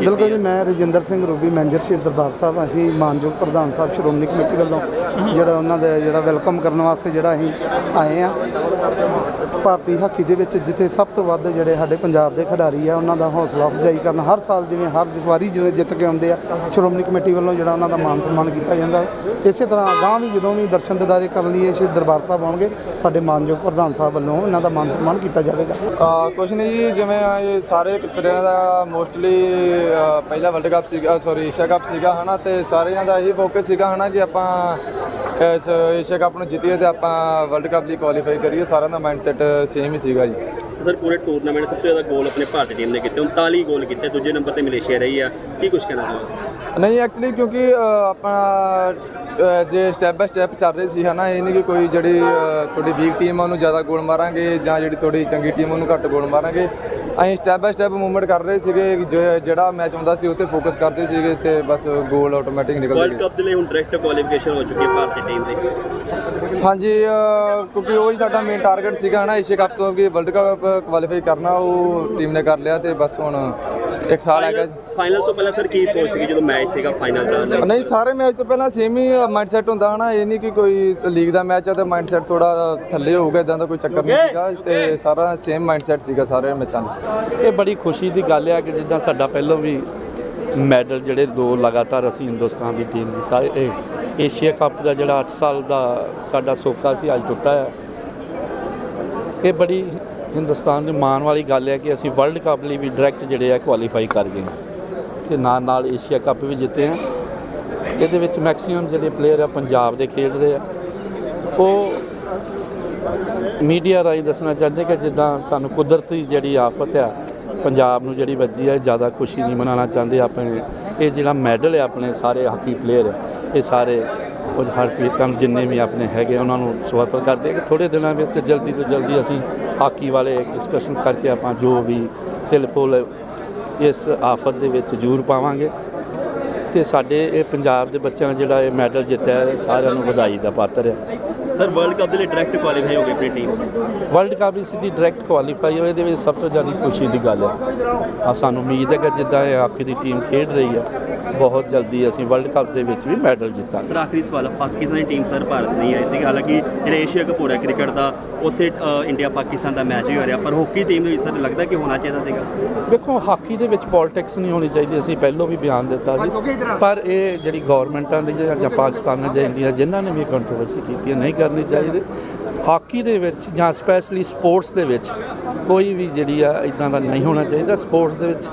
ਬਿਲਕੁਲ ਜੀ, ਮੈਂ ਰਜਿੰਦਰ ਸਿੰਘ ਰੂਬੀ, ਮੈਨੇਜਰ ਸ਼੍ਰੀ ਦਰਬਾਰ ਸਾਹਿਬ, ਅਸੀਂ ਮਾਨਯੋਗ ਪ੍ਰਧਾਨ ਸਾਹਿਬ ਸ਼੍ਰੋਮਣੀ ਕਮੇਟੀ ਵੱਲੋਂ ਜਿਹੜਾ ਉਹਨਾਂ ਦਾ ਜਿਹੜਾ ਵੈਲਕਮ ਕਰਨ ਵਾਸਤੇ ਜਿਹੜਾ ਅਸੀਂ ਆਏ ਆ ਭਾਰਤੀ ਹਾਕੀ ਦੇ ਵਿੱਚ ਜਿੱਥੇ ਸਭ ਤੋਂ ਵੱਧ ਜਿਹੜੇ ਸਾਡੇ ਪੰਜਾਬ ਦੇ ਖਿਡਾਰੀ ਆ, ਉਹਨਾਂ ਦਾ ਹੌਸਲਾ ਅਫਜ਼ਾਈ ਕਰਨ ਹਰ ਸਾਲ ਜਿਵੇਂ ਹਰ ਵਾਰੀ ਜਿਵੇਂ ਜਿੱਤ ਕੇ ਆਉਂਦੇ ਆ, ਸ਼੍ਰੋਮਣੀ ਕਮੇਟੀ ਵੱਲੋਂ ਜਿਹੜਾ ਉਹਨਾਂ ਦਾ ਮਾਨ ਸਨਮਾਨ ਕੀਤਾ ਜਾਂਦਾ ਇਸੇ ਤਰ੍ਹਾਂ ਅਗਾਂਹ ਵੀ ਜਦੋਂ ਵੀ ਦਰਸ਼ਨ ਦਿਦਾਰੇ ਕਰਨ ਲਈ ਸ਼੍ਰੀ ਦਰਬਾਰ ਸਾਹਿਬ ਆਉਣਗੇ, ਸਾਡੇ ਮਾਨਯੋਗ ਪ੍ਰਧਾਨ ਸਾਹਿਬ ਵੱਲੋਂ ਇਹਨਾਂ ਦਾ ਮਾਨ ਸਨਮਾਨ ਕੀਤਾ ਜਾਵੇਗਾ। ਆ ਕੁਛ ਨਹੀਂ ਜੀ, ਜਿਵੇਂ ਸਾਰੇ ਪਲੇਅਰਾਂ ਦਾ ਮੋਸਟਲੀ ਪਹਿਲਾ ਵਰਲਡ ਕੱਪ ਸੀਗਾ ਸੌਰੀ ਏਸ਼ੀਆ ਕੱਪ ਸੀਗਾ ਹਨਾ ਤੇ ਸਾਰਿਆਂ ਦਾ ਇਹੀ ਫੋਕਸ ਸੀਗਾ ਹਨਾ ਜੇ ਆਪਾਂ ਇਸ ਏਸ਼ੀਆ ਕੱਪ ਨੂੰ ਜਿੱਤੀਏ ਤੇ ਆਪਾਂ ਵਰਲਡ ਕੱਪ ਲਈ ਕੁਆਲੀਫਾਈ ਕਰੀਏ ਸਾਰਿਆਂ ਦਾ ਮਾਈਂਡਸੈਟ ਸੇਮ ਹੀ ਸੀਗਾ ਜੀ। ਸਰ ਪੂਰੇ ਟੂਰਨਾਮੈਂਟ ਸਭ ਤੋਂ ਜ਼ਿਆਦਾ ਗੋਲ ਆਪਣੇ ਭਾਰਤੀ ਟੀਮ ਨੇ ਕੀਤੇ 39 ਗੋਲ ਕੀਤੇ ਦੂਜੇ ਨੰਬਰ ਤੇ ਮਲੇਸ਼ੀਆ ਰਹੀ ਆ ਕੀ ਕੁਝ ਕਹਿਣਾ ਚਾਹੋਗੇ? ਨਹੀਂ ਐਕਚੁਅਲੀ ਕਿਉਂਕਿ ਆਪਣਾ ਜੇ ਸਟੈਪ ਬਾਈ ਸਟੈਪ ਚੱਲ ਰਹੀ ਸੀ ਹਨਾ ਇਹ ਨਹੀਂ ਕਿ ਕੋਈ ਜਿਹੜੀ ਥੋੜੀ ਵੀਕ ਟੀਮ ਆ ਉਹਨੂੰ ਜ਼ਿਆਦਾ ਗੋਲ ਮਾਰਾਂਗੇ ਜਾਂ ਜਿਹੜੀ ਥੋੜੀ ਚੰਗੀ ਟੀਮ ਉਹਨੂੰ ਘੱਟ ਗੋਲ ਮਾਰਾਂਗੇ। ਅਸੀਂ ਸਟੈਪ ਬਾਈ ਸਟੈਪ ਮੂਵਮੈਂਟ ਕਰ ਰਹੇ ਸੀਗੇ ਜੋ- ਜਿਹੜਾ ਮੈਚ ਹੁੰਦਾ ਸੀ ਉੱਤੇ ਫੋਕਸ ਕਰਦੇ ਸੀਗੇ ਤੇ ਬਸ ਗੋਲ ਆਟੋਮੈਟਿਕ ਨਿਕਲਦੇ ਵਰਲਡ ਕੱਪ ਦੇ ਲਈ ਹੁਣ ਡਾਇਰੈਕਟ ਕੁਆਲੀਫਿਕੇਸ਼ਨ ਹੋ ਚੁੱਕੀ ਹੈ ਭਾਰਤੀ ਟੀਮ ਦੀ ਹਾਂਜੀ ਕਿਉਂਕਿ ਉਹੀ ਸਾਡਾ ਮੇਨ ਟਾਰਗੇਟ ਸੀਗਾ ਹਨਾ ਏਸ਼ੀਆ ਕੱਪ ਤੋਂ ਕਿ ਵਰਲਡ ਕੱਪ ਕੁਆਲੀਫਾਈ ਕਰਨਾ ਉਹ ਟੀਮ ਨੇ ਕਰ ਲਿਆ ਤੇ ਬਸ ਹੁਣ ਇੱਕ ਸਾਲ ਹੈਗਾ। ਫਾਈਨਲ ਤੋਂ ਪਹਿਲਾਂ ਸਰ ਕੀ ਸੋਚ ਸੀਗੀ ਜਦੋਂ ਮੈਚ ਸੀਗਾ ਫਾਈਨਲ ਦਾ? ਨਹੀਂ ਸਾਰੇ ਮੈਚ ਤੋਂ ਪਹਿਲਾਂ ਸੇਮ ਹੀ ਮਾਈਂਡਸੈਟ ਹੁੰਦਾ ਹਨਾ ਇਹ ਨਹੀਂ ਕਿ ਕੋਈ ਲੀਗ ਦਾ ਮੈਚ ਆ ਤੇ ਮਾਈਂਡਸੈਟ ਥੋੜਾ ਥੱਲੇ ਹੋਊਗਾ ਇਦਾਂ ਦਾ ਕੋਈ ਚੱਕਰ ਨਹੀਂ ਸੀਗਾ ਤੇ ਸਾਰਾ ਸੇਮ ਮਾਈਂਡਸੈਟ ਸੀਗਾ ਸਾਰੇ ਮੈਚਾਂ ਦਾ। ਇਹ ਬੜੀ ਖੁਸ਼ੀ ਦੀ ਗੱਲ ਹੈ ਕਿ ਜਿੱਦਾਂ ਸਾਡਾ ਪਹਿਲਾਂ ਵੀ ਮੈਡਲ ਜਿਹੜੇ ਦੋ ਲਗਾਤਾਰ ਅਸੀਂ ਹਿੰਦੁਸਤਾਨ ਦੀ ਟੀਮ ਜਿੱਤਾ, ਇਹ ਏਸ਼ੀਆ ਕੱਪ ਦਾ ਜਿਹੜਾ 8 ਸਾਲ ਦਾ ਸਾਡਾ ਸੋਖਾ ਸੀ ਅੱਜ ਟੁੱਟਾ ਹੈ ਇਹ ਬੜੀ ਹਿੰਦੁਸਤਾਨ ਦੀ ਮਾਣ ਵਾਲੀ ਗੱਲ ਹੈ ਕਿ ਅਸੀਂ ਵਰਲਡ ਕੱਪ ਲਈ ਵੀ ਡਾਇਰੈਕਟ ਜਿਹੜੇ ਆ ਕੁਆਲੀਫਾਈ ਕਰ ਗਏ ਤੇ ਨਾਲ ਨਾਲ ਏਸ਼ੀਆ ਕੱਪ ਵੀ ਜਿੱਤੇ ਆ। ਇਹਦੇ ਵਿੱਚ ਮੈਕਸਿਮਮ ਜਿਹੜੇ ਪਲੇਅਰ ਆ, ਪੰਜਾਬ ਦੇ ਖੇਡਦੇ ਆ, ਉਹ ਮੀਡੀਆ ਰਾਹੀਂ ਦੱਸਣਾ ਚਾਹੁੰਦੇ ਕਿ ਜਿੱਦਾਂ ਸਾਨੂੰ ਕੁਦਰਤੀ ਜਿਹੜੀ ਆਫਤ ਆ, ਪੰਜਾਬ ਨੂੰ ਜਿਹੜੀ ਵੱਜੀ ਹੈ ਜ਼ਿਆਦਾ ਖੁਸ਼ੀ ਨਹੀਂ ਮਨਾਉਣਾ ਚਾਹੁੰਦੇ ਆਪਣੇ। ਇਹ ਜਿਹੜਾ ਮੈਡਲ ਹੈ ਆਪਣੇ ਸਾਰੇ ਹਾਕੀ ਪਲੇਅਰ ਇਹ ਸਾਰੇ ਉਹ ਹਰਪ੍ਰੀਤ ਜਿੰਨੇ ਵੀ ਆਪਣੇ ਹੈਗੇ ਉਹਨਾਂ ਨੂੰ ਸਮਰਪਿਤ ਕਰਦੇ ਕਿ ਥੋੜੇ ਦਿਨਾਂ ਵਿੱਚ ਜਲਦੀ ਤੋਂ ਜਲਦੀ ਅਸੀਂ ਹਾਕੀ ਵਾਲੇ ਡਿਸਕਸ਼ਨ ਕਰਕੇ ਆਪਾਂ ਜੋ ਵੀ ਤਿਲ ਫੁੱਲ ਇਸ ਆਫਤ ਦੇ ਵਿੱਚ ਜ਼ਰੂਰ ਪਾਵਾਂਗੇ। ਤੇ ਸਾਡੇ ਇਹ ਪੰਜਾਬ ਦੇ ਬੱਚਿਆਂ ਨੇ ਜਿਹੜਾ ਇਹ ਮੈਡਲ ਜਿੱਤਿਆ ਸਾਰਿਆਂ ਨੂੰ ਵਧਾਈ ਦਾ ਪਾਤਰ ਹੈ। ਸਰ ਵਰਲਡ ਕੱਪ ਦੇ ਲਈ ਡਾਇਰੈਕਟ ਕੁਆਲੀਫਾਈ ਹੋ ਗਈ ਆਪਣੀ ਟੀਮ ਵਰਲਡ ਕੱਪ ਵਿੱਚ ਸਿੱਧੀ ਡਾਇਰੈਕਟ ਕੁਆਲੀਫਾਈ ਹੋਏ ਇਹਦੇ ਵਿੱਚ ਸਭ ਤੋਂ ਜ਼ਿਆਦਾ ਖੁਸ਼ੀ ਦੀ ਗੱਲ ਹੈ। ਆ ਸਾਨੂੰ ਉਮੀਦ ਹੈ ਕਿ ਜਿੱਦਾਂ ਇਹ ਆਖਰੀ ਦੀ ਟੀਮ ਖੇਡ ਰਹੀ ਹੈ ਬਹੁਤ ਜਲਦੀ ਅਸੀਂ ਵਰਲਡ ਕੱਪ ਦੇ ਵਿੱਚ ਵੀ ਮੈਡਲ ਜਿੱਤਾਂਗੇ। ਸਰ ਆਖਰੀ ਸਵਾਲ ਪਾਕਿਸਤਾਨ ਦੀ ਟੀਮ ਸਰ ਭਾਰਤ ਨਹੀਂ ਆਈ ਸੀ ਹਾਲਾਂਕਿ ਜਿਹੜਾ ਏਸ਼ੀਆ ਕੱਪ ਹੋ ਰਿਹਾ ਕ੍ਰਿਕਟ ਦਾ ਉੱਥੇ ਇੰਡੀਆ ਪਾਕਿਸਤਾਨ ਦਾ ਮੈਚ ਹੀ ਹੋ ਰਿਹਾ। ਪਰ ਹਾਕੀ ਟੀਮ ਦੇ ਵਿੱਚ ਸਰ ਲੱਗਦਾ ਕਿ ਹੋਣਾ ਚਾਹੀਦਾ ਸੀਗਾ? ਵੇਖੋ ਹਾਕੀ ਦੇ ਵਿੱਚ ਪੋਲਿਟਿਕਸ ਨਹੀਂ ਹੋਣੀ ਚਾਹੀਦੀ। ਅਸੀਂ ਪਹਿਲਾਂ ਵੀ ਬਿਆਨ ਦਿੱਤਾ ਸੀ। ਪਰ ਇਹ ਜਿਹੜੀ ਗਵਰਨਮੈਂਟਾਂ ਦੀ ਜਾਂ ਜਾਂ ਪਾਕਿਸਤਾਨ ਜਾਂ ਇੰਡੀਆ ਜਿਨ੍ਹਾਂ ਨੇ ਵੀ ਕੰਟਰੋਵਰਸੀ ਕੀਤੀ ਹੈ ਨਹੀਂ ਕਰਨੀ ਚਾਹੀਦੀ। ਹਾਕੀ ਦੇ ਵਿੱਚ ਜਾਂ ਸਪੈਸ਼ਲੀ ਸਪੋਰਟਸ ਦੇ ਵਿੱਚ ਕੋਈ ਵੀ ਜਿਹੜੀ ਆ ਇਦਾਂ ਦਾ ਨਹੀਂ ਹੋਣਾ ਚਾਹੀਦਾ। ਸਪੋਰਟਸ ਦੇ ਵਿੱਚ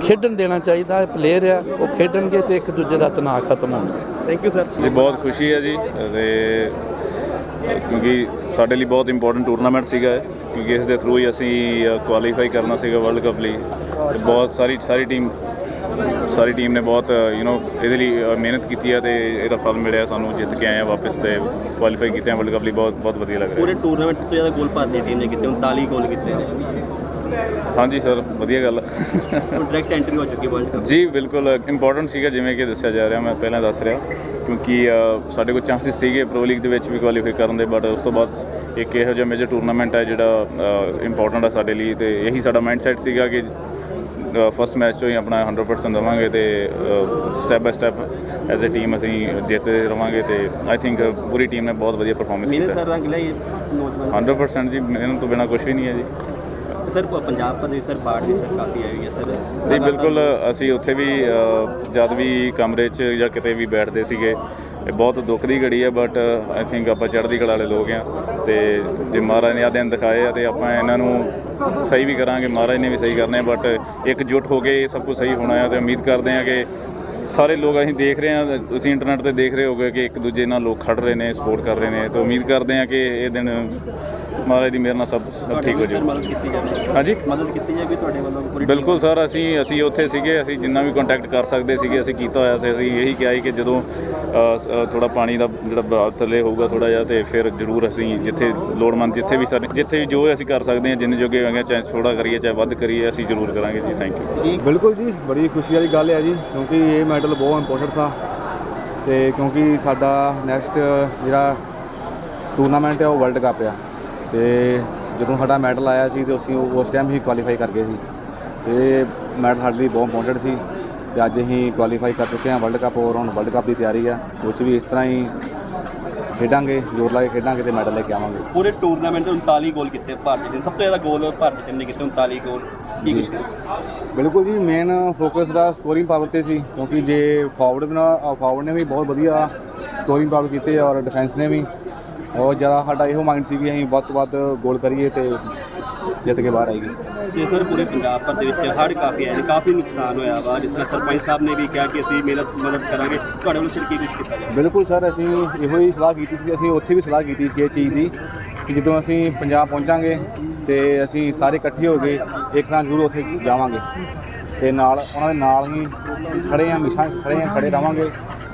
ਖੇਡਣ ਦੇਣਾ ਚਾਹੀਦਾ ਪਲੇਅਰ ਆ ਉਹ ਖੇਡਣਗੇ ਤੇ ਇੱਕ ਦੂਜੇ ਦਾ ਤਣਾਅ ਖਤਮ ਹੋਣਾ। ਥੈਂਕ ਯੂ ਸਰ ਜੀ ਬਹੁਤ ਖੁਸ਼ੀ ਹੈ ਜੀ ਤੇ ਕਿਉਂਕਿ ਸਾਡੇ ਲਈ ਬਹੁਤ ਇੰਪੋਰਟੈਂਟ ਟੂਰਨਾਮੈਂਟ ਸੀਗਾ ਇਹ, ਕਿਉਂਕਿ ਇਸ ਦੇ ਥਰੂ ਹੀ ਅਸੀਂ ਕੁਆਲੀਫਾਈ ਕਰਨਾ ਸੀਗਾ ਵਰਲਡ ਕੱਪ ਲਈ। ਤੇ ਬਹੁਤ ਸਾਰੀ ਸਾਰੀ ਟੀਮ ਸਾਰੀ ਟੀਮ ਨੇ ਬਹੁਤ ਯੂ نو ਇਹਦੇ ਲਈ ਮਿਹਨਤ ਕੀਤੀ ਹੈ ਤੇ ਇਹਦਾ ਫਲ ਮਿਲਿਆ ਸਾਨੂੰ ਜਿੱਤ ਕੇ ਆਏ ਆ ਵਾਪਸ ਤੇ ਕੁਆਲੀਫਾਈ ਕੀਤੇ ਆ ਵਰਲਡ ਕੱਪ ਲਈ ਬਹੁਤ ਬਹੁਤ ਵਧੀਆ ਲੱਗ ਰਿਹਾ ਪੂਰੇ ਟੂਰਨਾਮੈਂਟ ਤੋਂ ਜ਼ਿਆਦਾ ਗੋਲ ਭਾਰਤੀ ਟੀਮ ਨੇ ਕੀਤੇ 39 ਗੋਲ ਕੀਤੇ ਨੇ। ਹਾਂਜੀ ਸਰ ਵਧੀਆ ਗੱਲ। ਡਾਇਰੈਕਟ ਐਂਟਰੀ ਹੋ ਚੁੱਕੀ ਵਰਲਡ ਕੱਪ ਜੀ ਬਿਲਕੁਲ ਇੰਪੋਰਟੈਂਟ ਸੀਗਾ ਜਿਵੇਂ ਕਿ ਦੱਸਿਆ ਜਾ ਰਿਹਾ ਮੈਂ ਪਹਿਲਾਂ ਦੱਸ ਰਿਹਾ ਕਿਉਂਕਿ ਸਾਡੇ ਕੋਲ ਚਾਂਸਸ ਸੀਗੇ ਪ੍ਰੋ ਲੀਗ ਦੇ ਵਿੱਚ ਵੀ ਕੁਆਲੀਫਾਈ ਕਰਨ ਦੇ ਬਟ ਉਸ ਤੋਂ ਬਾਅਦ ਇੱਕ ਇਹੋ ਜਿਹਾ ਮੇਜਰ ਟੂਰਨਾਮੈਂਟ ਹੈ ਜਿਹੜਾ ਇੰਪੋਰਟੈਂਟ ਹੈ ਸਾਡੇ ਲਈ ਤੇ ਇਹੀ ਸਾਡਾ ਮਾਈਂਡਸੈਟ ਸੀਗਾ ਕਿ ਫਸਟ ਮੈਚ ਤੋਂ ਹੀ ਆਪਣਾ 100% ਦੇਵਾਂਗੇ ਤੇ step by step as a team ਅਸੀਂ ਜਿੱਤਦੇ ਰਵਾਂਗੇ ਤੇ ਆਈ ਥਿੰਕ ਪੂਰੀ ਟੀਮ ਨੇ ਬਹੁਤ ਵਧੀਆ ਪਰਫਾਰਮੈਂਸ ਕੀਤਾ। ਸਰ ਰੰਗ ਲਈ ਨੌਜਵਾਨ 100% ਜੀ ਮਿਹਨਤ ਤੋਂ ਬਿਨਾ ਕੁਝ ਵੀ ਨਹੀਂ ਹੈ ਜੀ। ਸਰ ਪੰਜਾਬ ਪਦੇ ਸਰ ਬਾੜ ਵੀ ਸਰ ਕਾਫੀ ਆਈ ਹੋਈ ਹੈ ਸਰ। ਜੀ ਬਿਲਕੁਲ ਅਸੀਂ ਉੱਥੇ ਵੀ ਅ, ਜਦ ਵੀ ਕਮਰੇ 'ਚ ਜਾਂ ਕਿਤੇ ਵੀ ਬੈਠਦੇ ਸੀਗੇ ਇਹ ਬਹੁਤ ਦੁੱਖ ਦੀ ਘੜੀ ਹੈ ਬਟ ਆਈ ਥਿੰਕ ਆਪਾਂ ਚੜ੍ਹਦੀ ਕਲਾ ਵਾਲੇ ਲੋਕ ਆ ਤੇ ਜੇ ਮਹਾਰਾਜ ਨੇ ਆਹ ਦਿਨ ਦਿਖਾਏ ਆ ਤੇ ਆਪਾਂ ਇਹਨਾਂ ਨੂੰ ਸਹੀ ਵੀ ਕਰਾਂਗੇ ਮਹਾਰਾਜ ਨੇ ਵੀ ਸਹੀ ਕਰਨੇ ਬਟ ਇਕਜੁੱਟ ਹੋ ਕੇ ਇਹ ਸਭ ਕੁਝ ਸਹੀ ਹੋਣਾ ਆ ਤੇ ਉਮੀਦ ਕਰਦੇ ਆ ਕਿ ਸਾਰੇ ਲੋਕ ਅਸੀਂ ਦੇਖ ਰਹੇ ਹਾਂ ਤੁਸੀਂ ਇੰਟਰਨੈਟ ਤੇ ਦੇਖ ਰਹੇ ਹੋਗੇ ਕਿ ਇੱਕ ਦੂਜੇ ਨਾਲ ਲੋਕ ਖੜ ਰਹੇ ਨੇ ਸਪੋਰਟ ਕਰ ਰਹੇ ਨੇ ਤੇ ਉਮੀਦ ਕਰਦੇ ਆ ਕਿ ਇਹ ਦਿਨ ਮਹਾਰਾਜ ਦੀ ਮਿਹਰ ਨਾਲ ਸਭ ਸਭ ਠੀਕ ਹੋ ਜਾਊ ਮਦਦ ਕੀਤੀ ਜਾਵੇ ਹਾਂਜੀ? ਮਦਦ ਕੀਤੀ ਜਾਏਗੀ ਤੁਹਾਡੇ ਵੱਲੋਂ ਪੂਰੀ ਬਿਲਕੁਲ ਸਰ ਅਸੀਂ ਅਸੀਂ ਉੱਥੇ ਸੀਗੇ ਅਸੀਂ ਜਿੰਨਾ ਵੀ ਕੰਟੈਕਟ ਕਰ ਸਕਦੇ ਸੀਗੇ ਅਸੀਂ ਕੀਤਾ ਹੋਇਆ ਸੀ। ਅਸੀਂ ਇਹੀ ਕਿਹਾ ਸੀ ਕਿ ਜਦੋਂ ਥੋੜਾ ਪਾਣੀ ਦਾ ਜਿਹੜਾ ਬ- ਥੱਲੇ ਹੋਊਗਾ ਥੋੜਾ ਜਿਹਾ ਤੇ ਫਿਰ ਜ਼ਰੂਰ ਅਸੀਂ ਜਿੱਥੇ ਲੋੜਮੰਦ ਜਿੱਥੇ ਵੀ ਸਾਡੇ ਜਿੱਥੇ ਵੀ ਜੋ ਅਸੀਂ ਕਰ ਸਕਦੇ ਹਾਂ ਜਿੰਨੇ ਜੋਗੇ ਹੈਗੇ ਚਾਹੇ ਥੋੜਾ ਕਰੀਏ ਚਾਹੇ ਵੱਧ ਕਰੀਏ ਅਸੀਂ ਜ਼ਰੂਰ ਕਰਾਂਗੇ ਜੀ। ਥੈਂਕ ਯੂ ਬਿਲਕੁਲ ਜੀ ਬੜੀ ਖੁਸ਼ੀ ਵਾਲੀ ਗੱਲ ਹੈ ਜੀ ਕਿਉਂਕਿ ਇਹ ਮੈਡਲ ਬਹੁਤ ਇੰਪੋਰਟੈਂਟ ਥਾ। ਤੇ ਕਿਉਂਕਿ ਸਾਡਾ ਨੈਕਸਟ ਜਿਹੜਾ ਟੂਰਨਾਮੈਂਟ ਹੈ ਉਹ ਵਰਲਡ ਕੱਪ ਆ। ਤੇ ਜਦੋਂ ਸਾਡਾ ਮੈਡਲ ਆਇਆ ਸੀ ਤੇ ਅਸੀਂ ਉਸ ਟਾਈਮ ਹੀ ਕੁਆਲੀਫਾਈ ਕਰ ਗਏ ਸੀ। ਤੇ ਮੈਡਲ ਸਾਡੇ ਲਈ ਬਹੁਤ ਇੰਪੋਰਟੈਂਟ ਸੀ ਤੇ ਅੱਜ ਅਸੀਂ ਕੁਆਲੀਫਾਈ ਕਰ ਚੁੱਕੇ ਹਾਂ ਵਰਲਡ ਕੱਪ ਔਰ ਹੁਣ ਵਰਲਡ ਕੱਪ ਦੀ ਤਿਆਰੀ ਆ। ਉਹ 'ਚ ਵੀ ਇਸ ਤਰ੍ਹਾਂ ਹੀ ਖੇਡਾਂਗੇ ਜ਼ੋਰ ਲਾ ਕੇ ਖੇਡਾਂਗੇ ਤੇ ਮੈਡਲ ਲੈ ਕੇ ਆਵਾਂਗੇ। ਪੂਰੇ ਟੂਰਨਾਮੈਂਟ ਦੇ 39 ਗੋਲ ਕੀਤੇ ਭਾਰਤੀ ਟੀਮ ਸਭ ਤੋਂ ਜ਼ਿਆਦਾ ਗੋਲ ਭਾਰਤੀ ਟੀਮ ਨੇ ਕੀਤੇ? 39 ਗੋਲ ਕੀ ਕੁਛ? ਬਿਲਕੁਲ ਜੀ ਮੇਨ ਫੋਕਸ ਦਾ ਸਕੋਰਿੰਗ ਪਾਵਰ ਤੇ ਸੀ ਕਿਉਂਕਿ ਜੇ ਫਾਰਵਰਡ ਨਾਲ ਫਾਰਵਰਡ ਨੇ ਵੀ ਬਹੁਤ ਵਧੀਆ ਸਕੋਰਿੰਗ ਪਾਵਰ ਕੀਤੇ ਔਰ ਡਿਫੈਂਸ ਨੇ ਵੀ। ਔਰ ਜ਼ਿਆਦਾ ਸਾਡਾ ਇਹੋ ਮਾਈਂਡ ਸੀ ਕਿ ਅਸੀਂ ਵੱਧ ਤੋਂ ਵੱਧ ਗੋਲ ਕਰੀਏ ਤੇ ਜਿੱਤ ਕੇ ਬਾਹਰ ਆਈਏ। ਤੇ ਸਰ ਪੂਰੇ ਪੰਜਾਬ ਭਰ ਦੇ ਵਿੱਚ ਹੜ੍ਹ ਕਾਫੀ ਆਏ ਨੇ ਕਾਫੀ ਨੁਕਸਾਨ ਹੋਇਆ ਵਾ ਜਿਸ ਤਰ੍ਹਾਂ ਸਰਪੰਚ ਸਾਹਿਬ ਨੇ ਵੀ ਕਿਹਾ ਕਿ ਅਸੀਂ ਮਿਹਨਤ ਮਦਦ ਕਰਾਂਗੇ। ਤੁਹਾਡੇ ਵੱਲੋਂ ਸਿਰ ਕੀ ਕੁਛ ਕੀਤਾ ਜਾਵੇ ਬਿਲਕੁਲ ਸਰ ਅਸੀਂ ਇਹੋ ਹੀ ਸਲਾਹ ਕੀਤੀ ਸੀ ਅਸੀਂ ਉੱਥੇ ਵੀ ਸਲਾਹ ਕੀਤੀ ਸੀ ਇਹ ਚੀਜ਼ ਦੀ ਕਿ ਜਦੋਂ ਅਸੀਂ ਪੰਜਾਬ ਪਹੁੰਚਾਂਗੇ ਤੇ ਅਸੀਂ ਸਾਰੇ ਇਕੱਠੇ ਹੋ ਕੇ ਇੱਕ ਨਾਲ ਜ਼ਰੂਰ ਉੱਥੇ ਜਾਵਾਂਗੇ ਤੇ ਨਾਲ ਉਹਨਾਂ ਦੇ ਨਾਲ ਹੀ ਖੜੇ ਹਾਂ ਹਮੇਸ਼ਾ ਖੜੇ ਹਾਂ ਖੜੇ ਰਵਾਂਗੇ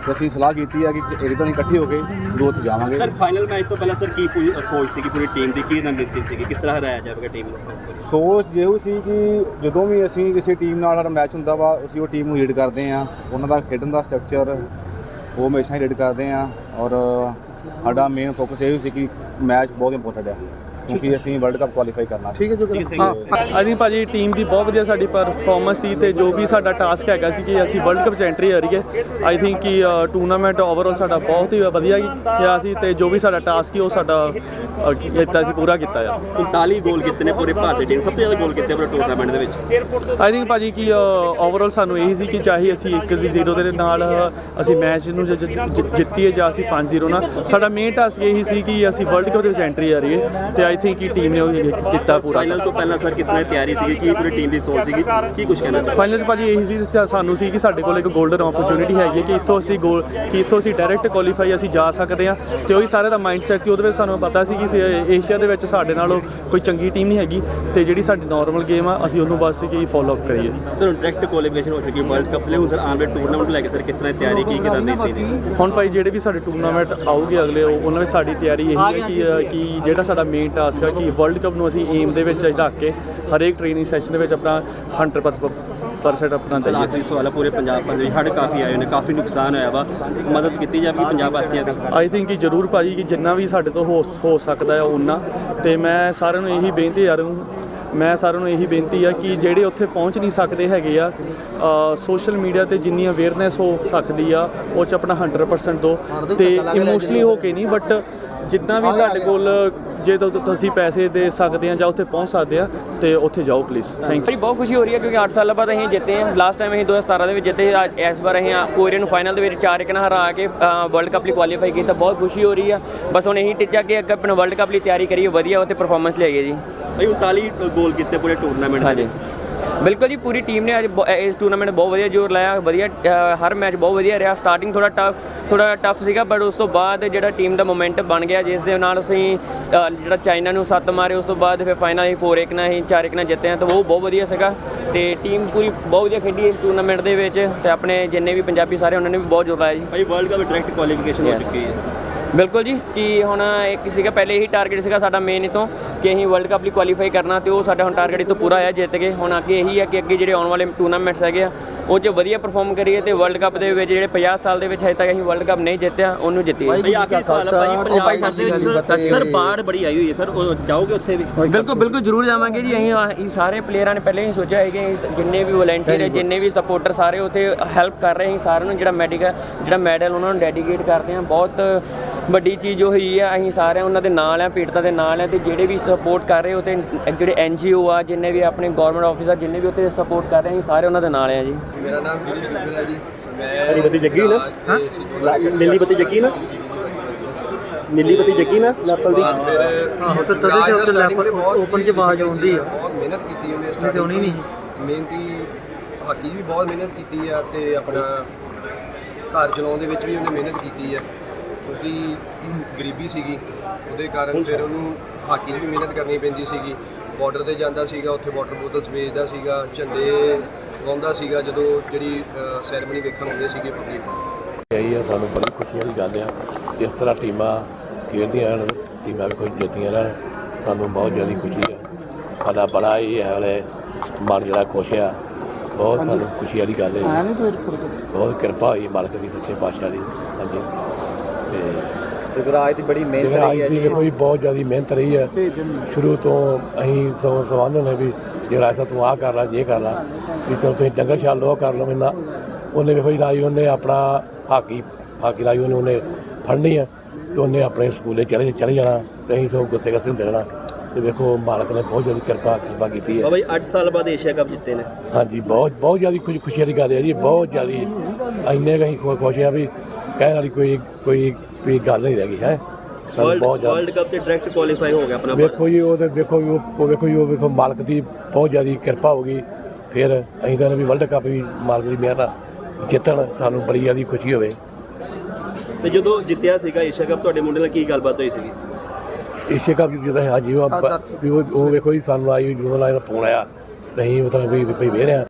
ਤੇ ਅਸੀਂ ਸਲਾਹ ਕੀਤੀ ਹੈ ਕਿ ਇਹਦੇ ਤੋਂ ਇਕੱਠੇ ਹੋ ਕੇ ਉੱਥੇ ਜਾਵਾਂਗੇ। ਸਰ ਫਾਈਨਲ ਮੈਚ ਤੋਂ ਪਹਿਲਾਂ ਸਰ ਕੀ ਪੂਰੀ ਸੋਚ ਸੀ ਕਿ ਪੂਰੀ ਟੀਮ ਦੀ ਕੀ ਰਣਨੀਤੀ ਸੀ ਕਿਸ ਤਰ੍ਹਾਂ ਹਰਾਇਆ ਜਾਵੇਗਾ ਟੀਮ ਨੂੰ? ਸੋਚ ਜਿਹੋ ਸੀ ਕਿ ਜਦੋਂ ਵੀ ਅਸੀਂ ਕਿਸੇ ਟੀਮ ਨਾਲ ਸਾਡਾ ਮੈਚ ਹੁੰਦਾ ਵਾ ਅਸੀਂ ਉਹ ਟੀਮ ਨੂੰ ਲੀਡ ਕਰਦੇ ਹਾਂ। ਉਹਨਾਂ ਦਾ ਖੇਡਣ ਦਾ ਸਟਰਕਚਰ ਉਹ ਹਮੇਸ਼ਾ ਹੀ ਲੀਡ ਕਰਦੇ ਹਾਂ। ਔਰ ਸਾਡਾ ਮੇਨ ਫੋਕਸ ਇਹ ਸੀ ਕਿ ਮੈਚ ਬਹੁਤ ਇੰਪੋਰਟੈਂਟ ਹੈ ਕਿਉਂਕਿ ਅਸੀਂ ਵਰਲਡ ਕੱਪ ਕੁਆਲੀਫਾਈ ਕਰਨਾ ਠੀਕ ਹੈ ਜੀ ਹੈ, ਥਿੰਕ ਭਾਜੀ ਟੀਮ ਦੀ ਬਹੁਤ ਵਧੀਆ ਸਾਡੀ ਪਰਫਾਰਮੈਂਸ ਸੀ ਤੇ ਜੋ ਵੀ ਸਾਡਾ ਟਾਸਕ ਹੈਗਾ ਸੀ ਕਿ ਅਸੀਂ ਵਰਲਡ ਕੱਪ 'ਚ ਐਂਟਰੀ ਕਰੀਏ ਆਈ ਥਿੰਕ ਕਿ ਟੂਰਨਾਮੈਂਟ ਓਵਰਆਲ ਸਾਡਾ ਬਹੁਤ ਹੀ ਵਧੀਆ ਗਿਆ ਸੀ ਤੇ ਜੋ ਵੀ ਸਾਡਾ ਟਾਸਕ ਸੀ ਉਹ ਸਾਡਾ ਕੀਤਾ ਸੀ ਪੂਰਾ ਕੀਤਾ ਆ 39 ਗੋਲ ਕੀਤੇ ਨੇ ਪੂਰੇ ਭਾਰਤੀ ਟੀਮ ਸਭ ਤੋਂ ਜ਼ਿਆਦਾ ਗੋਲ ਕੀਤੇ ਪੂਰੇ ਟੂਰਨਾਮੈਂਟ ਦੇ ਵਿੱਚ। ਆਈ ਥਿੰਕ ਭਾਜੀ ਕਿ ਓਵਰਆਲ ਸਾਨੂੰ ਇਹੀ ਸੀ ਕਿ ਚਾਹੇ ਅਸੀਂ 1-0 ਦੇ ਨਾਲ ਅਸੀਂ ਮੈਚ ਨੂੰ ਜਿੱਤੀਏ ਜਾਂ ਅਸੀਂ 5-0 ਨਾਲ ਸਾਡਾ ਮੇਨ ਟਾਸਕ ਇਹੀ ਸੀ ਕਿ ਅਸੀਂ ਵਰਲਡ ਕੱਪ ਦੇ ਵਿੱਚ ਐਂਟਰੀ ਕਰੀਏ ਤੇ ਆਈ ਇੱਥੇ ਕੀ ਟੀਮ ਨੇ ਉਹ ਕੀਤਾ ਪੂਰਾ? ਫਾਈਨਲ ਤੋਂ ਪਹਿਲਾਂ ਸਰ ਕਿਸ ਤਰ੍ਹਾਂ ਤਿਆਰੀ ਸੀਗੀ? ਕੀ ਪੂਰੀ ਟੀਮ ਦੀ ਸੋਚ ਸੀਗੀ? ਕੀ ਕੁਝ ਕਹਿਣਾ ਫਾਈਨਲ 'ਚ ਭਾਜੀ ਇਹੀ ਸੀ ਸਾਨੂੰ ਸੀ ਕਿ ਸਾਡੇ ਕੋਲ ਇੱਕ ਗੋਲਡਨ ਓਪਰਚ्युनिटी ਹੈਗੀ ਕਿ ਇੱਥੋਂ ਅਸੀਂ ਗੋਲ ਕਿ ਇੱਥੋਂ ਅਸੀਂ ਡਾਇਰੈਕਟ ਕੁਆਲੀਫਾਈ ਅਸੀਂ ਜਾ ਸਕਦੇ ਹਾਂ। ਤੇ ਉਹੀ ਸਾਰੇ ਦਾ ਮਾਈਂਡਸੈਟ ਸੀ ਉਹਦੇ ਵਿੱਚ ਸਾਨੂੰ ਪਤਾ ਸੀ ਕਿ ਏਸ਼ੀਆ ਦੇ ਵਿੱਚ ਸਾਡੇ ਨਾਲੋਂ ਕੋਈ ਚੰਗੀ ਟੀਮ ਨਹੀਂ ਹੈਗੀ। ਤੇ ਜਿਹੜੀ ਸਾਡੀ ਨਾਰਮਲ ਗੇਮ ਆ ਅਸੀਂ ਉਹਨੂੰ ਬਸ ਕਿ ਫਾਲੋ ਅਪ ਕਰੀਏ। ਸਰ ਡਾਇਰੈਕਟ ਕੁਆਲੀਫਿਕੇਸ਼ਨ ਹੋ ਚੁੱਕੀ ਵਰਲਡ ਕੱਪ ਲਈ। ਹੁਣ ਸਰ ਆਉਣ ਟੂਰਨਾਮੈਂਟ ਲੈ ਕੇ ਹੁਣ ਭਾਈ ਜਿਹੜੇ ਵੀ ਸਾਡੇ ਟੂਰਨਾਮੈਂਟ ਆਉਗੇ ਅਗਲੇ ਉਹਨਾਂ ਵਿੱਚ ਸਾਡੀ ਤਿਆਰੀ ਇਹ ਹੈ ਕਿ ਜਿਹੜਾ ਸਾਡਾ ਮੇਨ ਟਾਸਕ ਹੈ ਕਿ ਵਰਲਡ ਕੱਪ ਨੂੰ ਅਸੀਂ ਏਮ ਦੇ ਵਿੱਚ ਰੱਖ ਕੇ ਹਰੇਕ ਟ੍ਰੇਨਿੰਗ ਸੈਸ਼ਨ ਦੇ ਵਿੱਚ ਆਪਣਾ 100% ਆਪਣਾ ਦਈਏ। ਆਖਰੀ ਸਵਾਲ ਹੈ ਪੂਰੇ ਪੰਜਾਬ ਵਿੱਚ ਹੜ੍ਹ ਕਾਫੀ ਆਏ ਨੇ ਕਾਫੀ ਨੁਕਸਾਨ ਹੋਇਆ ਵਾ। ਮਦਦ ਕੀਤੀ ਜਾਵੇ ਪੰਜਾਬ ਵਾਸੀਆਂ ਦੀ? ਆਈ ਥਿੰਕ ਕਿ ਜ਼ਰੂਰ ਭਾਜੀ ਕਿ ਜਿੰਨਾ ਵੀ ਸਾਡੇ ਤੋਂ ਹੋ ਹੋ ਸਕਦਾ ਹੈ ਉਹਨਾਂ ਤੇ ਮੈਂ ਸਾਰਿਆਂ ਨੂੰ ਇਹੀ ਬੇਨਤੀ ਯਾਰ ਮੈਂ ਸਾਰਿਆਂ ਨੂੰ ਇਹੀ ਬੇਨਤੀ ਆ ਕਿ ਜਿਹੜੇ ਉੱਥੇ ਪਹੁੰਚ ਨਹੀਂ ਸਕਦੇ ਹੈਗੇ ਆ ਸੋਸ਼ਲ ਮੀਡੀਆ ਤੇ ਜਿੰਨੀ ਅਵੇਅਰਨੈਸ ਹੋ ਸਕਦੀ ਆ ਉਹ ਚ ਆਪਣਾ 100% ਦੋ। ਤੇ ਇਮੋਸ਼ਨਲੀ ਹੋ ਕੇ ਨਹੀਂ ਬਟ ਜਿੱਦਾਂ ਵੀ ਤੁਹਾਡੇ ਕੋਲ ਜੇ ਤੁ- ਤੁਸੀਂ ਪੈਸੇ ਦੇ ਸਕਦੇ ਆ ਜਾਂ ਉੱਥੇ ਪਹੁੰਚ ਸਕਦੇ ਆ ਤੇ ਉੱਥੇ ਜਾਓ ਪਲੀਜ਼ ਥੈਂਕ ਯੂ ਬਹੁਤ ਖੁਸ਼ੀ ਹੋ ਰਹੀ ਹੈ ਕਿਉਂਕਿ 8 ਸਾਲਾਂ ਬਾਅਦ ਅਸੀਂ ਜਿੱਤੇ ਹਾਂ। ਲਾਸਟ ਟਾਈਮ ਅਸੀਂ 2017 ਦੇ ਵਿੱਚ ਜਿੱਤੇ ਅੱਜ ਇਸ ਵਾਰ ਅਸੀਂ ਕੋਰੀਆ ਨੂੰ ਫਾਈਨਲ ਦੇ ਵਿੱਚ 4 1 ਨਾਲ ਹਰਾ ਕੇ ਵਰਲਡ ਕੱਪ ਲਈ ਕੁਆਲੀਫਾਈ ਕੀਤਾ। ਬਹੁਤ ਖੁਸ਼ੀ ਹੋ ਰਹੀ ਆ। ਬਸ ਹੁਣ ਇਹੀ ਟੀਚਾ ਕਿ ਅੱਗੇ ਆਪਣਾ ਵਰਲਡ ਕੱਪ ਲਈ ਤਿਆਰੀ ਕਰੀਏ ਵਧੀਆ ਉੱਥੇ ਪਰਫਾਰਮੈਂਸ ਲਿਆਈਏ ਜੀ। ਭਾਈ 39 ਗੋਲ ਕੀਤੇ ਪੂਰੇ ਟੂਰਨਾਮੈਂਟ ਹਾਂਜੀ। ਬਿਲਕੁਲ ਜੀ ਪੂਰੀ ਟੀਮ ਨੇ ਅੱਜ ਇਸ ਟੂਰਨਾਮੈਂਟ ਬਹੁਤ ਵਧੀਆ ਜ਼ੋਰ ਲਾਇਆ ਵਧੀਆ ਹਰ ਮੈਚ ਬਹੁਤ ਵਧੀਆ ਰਿਹਾ। ਸਟਾਰਟਿੰਗ ਥੋੜਾ ਟਫ ਥੋੜਾ ਟਫ ਸੀਗਾ ਬਟ ਉਸ ਤੋਂ ਬਾਅਦ ਜਿਹੜਾ ਟੀਮ ਦਾ ਮੋਮੈਂਟਮ ਬਣ ਗਿਆ ਜਿਸ ਦੇ ਨਾਲ ਅਸੀਂ ਜਿਹੜਾ ਚਾਈਨਾ ਨੂੰ ਸੱਤ ਮਾਰੇ ਉਸ ਤੋਂ ਬਾਅਦ ਫਿਰ ਫਾਈਨਲ ਅਸੀਂ 4-1 ਨਾਲ ਅਸੀਂ 4-1 ਨਾਲ ਜਿੱਤੇ ਹਾਂ ਤਾਂ ਉਹ ਬਹੁਤ ਵਧੀਆ ਸੀਗਾ। ਤੇ ਟੀਮ ਪੂਰੀ ਬਹੁਤ ਵਧੀਆ ਖੇਡੀ ਇਸ ਟੂਰਨਾਮੈਂਟ ਦੇ ਵਿੱਚ ਤੇ ਆਪਣੇ ਜਿੰਨੇ ਵੀ ਪੰਜਾਬੀ ਸਾਰੇ ਉਹਨਾਂ ਨੇ ਵੀ ਬਹੁਤ ਜ਼ੋਰ ਲਾਇਆ ਜੀ। ਭਾਈ ਵਰਲਡ ਕੱਪ ਡਾਇਰੈਕਟ ਕੁਆਲੀਫਿਕੇਸ਼ਨ ਹੋ. ਚੁੱਕੀ ਹੈ। ਬਿਲਕੁਲ ਜੀ ਕਿ ਹੁਣ ਇੱਕ ਸੀਗਾ ਪਹਿਲੇ ਇਹੀ ਟਾਰਗੇਟ ਸੀਗਾ ਸਾਡਾ ਮੇਨ ਇਤੋਂ ਕਿ ਅਸੀਂ ਵਰਲਡ ਕੱਪ ਲਈ ਕੁਆਲੀਫਾਈ ਕਰਨਾ ਤੇ ਉਹ ਸਾਡਾ ਹੁਣ ਟਾਰਗੇਟ ਇਤੋਂ ਪੂਰਾ ਹੋਇਆ ਜਿੱਤ ਗਏ ਹੁਣ ਅੱਗੇ ਇਹੀ ਹੈ ਕਿ ਅੱਗੇ ਜਿਹੜੇ ਆਉਣ ਵਾਲੇ ਟੂਰਨਾਮੈਂਟਸ ਹੈਗੇ ਆ ਉਹ 'ਚ ਵਧੀਆ ਪਰਫਾਰਮ ਕਰੀਏ ਤੇ ਵਰਲਡ ਕੱਪ ਦੇ ਵਿੱਚ ਜਿਹੜੇ 50 ਸਾਲ ਦੇ ਵਿੱਚ ਹਜੇ ਤੱਕ ਅਸੀਂ ਵਰਲਡ ਕੱਪ ਨਹੀਂ ਜਿੱਤਿਆ ਉਹਨੂੰ ਜਿੱਤੀਏ ਭਾਈ ਆਖਰੀ ਸਵਾਲ ਹੈ ਭਾਈ ਪੰਜਾਬ ਦੇ ਵਿੱਚ ਸਰ ਬਾੜ ਬੜੀ ਆਈ ਹੋਈ ਹੈ ਸਰ ਉਹ ਜਾਓਗੇ ਉੱਥੇ ਵੀ? ਬਿਲਕੁਲ ਬਿਲਕੁਲ ਜ਼ਰੂਰ ਜਾਵਾਂਗੇ ਜੀ ਅਸੀਂ ਇਹ ਸਾਰੇ ਪਲੇਅਰਾਂ ਨੇ ਪਹਿਲੇ ਹੀ ਸੋਚਿਆ ਹੈ ਕਿ ਜਿੰਨੇ ਵੀ ਵੋਲੰਟੀਅਰ ਹੈ ਜਿੰਨੇ ਵੀ ਸਪੋਰਟਰ ਸਾਰੇ ਉੱਥੇ ਹੈਲਪ ਕਰ ਰਹੇ ਸੀ ਸਾਰਿਆਂ ਨੂੰ ਜਿਹੜਾ ਮੈਡੀਕਲ ਜਿਹੜਾ ਮੈਡਲ ਉਹਨਾਂ ਨੂੰ ਡੈਡੀਕੇਟ ਕਰਦੇ ਹਾਂ ਬਹੁਤ ਵੱਡੀ ਚੀਜ਼ ਉਹ ਹੋਈ ਆ ਅਸੀਂ ਸਾਰੇ ਉਹਨਾਂ ਦੇ ਨਾਲ ਆ ਪੀੜਤਾਂ ਦੇ ਨਾਲ ਆ ਤੇ ਜਿਹੜੇ ਵੀ ਸਪੋਰਟ ਕਰ ਰਹੇ ਉਹ ਤੇ ਜਿਹੜੇ ਐਨਜੀਓ ਆ ਜਿੰਨੇ ਵੀ ਆਪਣੇ ਗਵਰਨਮੈਂਟ ਆਫਿਸਰ ਜਿੰਨੇ ਵੀ ਉੱਥੇ ਸਪੋਰਟ ਕਰ ਰਹੇ ਅਸੀਂ ਸਾਰੇ ਉਹਨਾਂ ਦੇ ਨਾਲ ਆ ਜੀ। ਨੀਲੀ ਬੱਤੀ ਜੱਗੀ ਨਾ? ਹਾਂ? ਨੀਲੀ ਬੱਤੀ ਜੱਗੀ ਨਾ? ਨੀਲੀ ਬੱਤੀ ਜੱਗੀ ਨਾ ਲੈਪਲ ਦੀ ਆਹੋ ਤੇ ਤਦੇ ਤੇ ਉੱਤੇ ਲੈਪਲ ਓਪਨ ਚ ਆਵਾਜ਼ ਆਉਂਦੀ ਆ। ਬਹੁਤ ਮਿਹਨਤ ਕੀਤੀ ਉਹਨੇ ਤੇ। ਹੋਣੀ ਨਹੀਂ। ਮਿਹਨਤੀ ਹਾਕੀ ਵੀ ਬਹੁਤ ਮਿਹਨਤ ਕੀਤੀ ਆ ਤੇ ਆਪਣਾ ਘਰ ਚਲਾਉਣ ਦੇ ਵਿੱਚ ਵੀ ਉਹਨੇ ਮਿਹਨਤ ਕੀਤੀ ਆ। ਕਿਉਂਕਿ ਗਰੀਬੀ ਸੀਗੀ ਉਹਦੇ ਕਾਰਨ ਫਿਰ ਉਹਨੂੰ ਹਾਕੀ 'ਚ ਵੀ ਮਿਹਨਤ ਕਰਨੀ ਪੈਂਦੀ ਸੀਗੀ। ਬਾਰਡਰ ਤੇ ਜਾਂਦਾ ਸੀਗਾ ਉੱਥੇ ਵਾਟਰ ਬੋਤਲਸ ਵੇਚਦਾ ਸੀਗਾ ਝੰਡੇ ਲਾਉਂਦਾ ਸੀਗਾ ਜਦੋਂ ਜਿਹੜੀ ਸੈਰੇਮਨੀ ਵੇਖਣ ਆਉਂਦੇ ਸੀਗੇ ਪਬਲਿਕ ਇਹੀ ਆ ਸਾਨੂੰ ਬੜੀ ਖੁਸ਼ੀ ਵਾਲੀ ਗੱਲ ਆ ਇਸ ਤਰ੍ਹਾਂ ਟੀਮਾਂ ਖੇਡਦੀਆਂ ਰਹਿਣ ਟੀਮਾਂ ਵੀ ਕੋਈ ਜਿੱਤਦੀਆਂ ਰਹਿਣ। ਸਾਨੂੰ ਬਹੁਤ ਜ਼ਿਆਦਾ ਖੁਸ਼ੀ ਆ। ਸਾਡਾ ਬੜਾ ਹੀ ਹੈ ਵਾਲੇ ਮਨ ਜਿਹੜਾ ਖੁਸ਼ ਆ। ਬਹੁਤ ਸਾਨੂੰ ਖੁਸ਼ੀ ਵਾਲੀ ਗੱਲ ਹੈ। ਬਹੁਤ ਕਿਰਪਾ ਹੋਈ ਮਾਲਕ ਦੀ ਸੱਚੇ ਪਾਤਸ਼ਾਹ ਦੀ। ਹਾਂਜੀ। ਜਗਰਾਜ ਦੀ ਬੜੀ ਜਗਰਾਜ ਦੀ ਵੇਖੋ ਜੀ ਬਹੁਤ ਜ਼ਿਆਦਾ ਮਿਹਨਤ ਰਹੀ ਹੈ। ਸ਼ੁਰੂ ਤੋਂ ਅਸੀਂ ਸਭ ਸਮਝਦੇ ਨੇ ਵੀ ਜਿਹੜਾ ਸਾ ਤੂੰ ਆਹ ਕਰ ਲੈ ਜੇ ਕਰ ਲੈ। ਵੀ ਚਲੋ ਤੁਸੀਂ ਡੰਗਰ ਛਾਲ ਲੋ ਕਰ ਲਓ ਮੈਨਾਂ ਉਹਨੇ ਵੇਖੋ ਜੀ ਰਾਈ ਉਹਨੇ ਆਪਣਾ ਹਾਕੀ ਹਾਕੀ ਰਾਈ ਉਹਨੇ ਉਹਨੇ ਫੜਨੀ ਆ ਤੇ ਉਹਨੇ ਆਪਣੇ ਸਕੂਲੇ ਚਲੇ ਚਲੇ ਜਾਣਾ ਤੇ ਅਸੀਂ ਸਭ ਗੁੱਸੇ ਗੁੱਸੇ ਹੁੰਦੇ ਰਹਿਣਾ। ਤੇ ਵੇਖੋ ਮਾਲਕ ਨੇ ਬਹੁਤ ਜ਼ਿਆਦਾ ਕਿਰਪਾ ਕਿਰਪਾ ਕੀਤੀ ਹੈ। ਬਾਬਾ ਜੀ 8 ਸਾਲ ਬਾਅਦ ਏਸ਼ੀਆ ਕੱਪ ਜਿੱਤੇ ਨੇ। ਹਾਂਜੀ ਬਹੁਤ ਬਹੁਤ ਜ਼ਿਆਦਾ ਖੁਸ਼ੀ ਖੁਸ਼ੀ ਵਾਲੀ ਗੱਲ ਹੈ ਜੀ ਬਹੁਤ ਜ਼ਿਆਦਾ। ਇੰਨੇ ਕਹੀਂ ਖੁਸ਼ ਆ ਵੀ ਕਹਿਣ ਵਾਲੀ ਕੋਈ ਕੋਈ ਕੋਈ ਗੱਲ ਨਹੀਂ ਰਹਿ ਗਈ ਹੈ? ਸਾਨੂੰ ਬਹੁਤ ਜ਼ਿਆਦਾ ਵਰਲਡ ਕੱਪ ਤੇ ਡਾਇਰੈਕਟ ਕੁਆਲੀਫਾਈ ਹੋ ਗਿਆ ਆਪਣਾ। ਵੇਖੋ ਜੀ ਉਹ ਤੇ ਵੇਖੋ ਜੀ ਉਹ ਵੇਖੋ ਜੀ ਉਹ ਵੇਖੋ ਮਾਲਕ ਦੀ ਬਹੁਤ ਜ਼ਿਆਦਾ ਕਿਰਪਾ ਹੋ ਗਈ। ਫਿਰ ਅਸੀਂ ਤਾਂ ਵੀ ਵਰਲਡ ਕੱਪ ਵੀ ਮਾਲਕ ਦੀ ਮਿਹਰ ਨਾਲ ਜਿੱਤਣ ਸਾਨੂੰ ਬੜੀ ਜ਼ਿਆਦਾ ਖੁਸ਼ੀ ਹੋਵੇ। ਤੇ ਜਦੋਂ ਜਿੱਤਿਆ ਸੀਗਾ ਏਸ਼ੀਆ ਕੱਪ ਤੁਹਾਡੇ ਮੁੰਡੇ ਨਾਲ ਕੀ ਗੱਲਬਾਤ ਹੋਈ ਸੀਗੀ? ਏਸ਼ੀਆ ਕੱਪ ਜਿਹਦਾ ਹਾਂਜੀ ਉਹ ਵੀ ਉਹ ਉਹ ਵੇਖੋ ਜੀ ਸਾਨੂੰ ਆਈ ਜਦੋਂ ਲਾਇਆ ਫੋਨ ਆਇਆ ਤੇ ਅਸੀਂ ਉਹ ਤਾਂ ਵੀ ਵੀ ਵੇੜਿਆ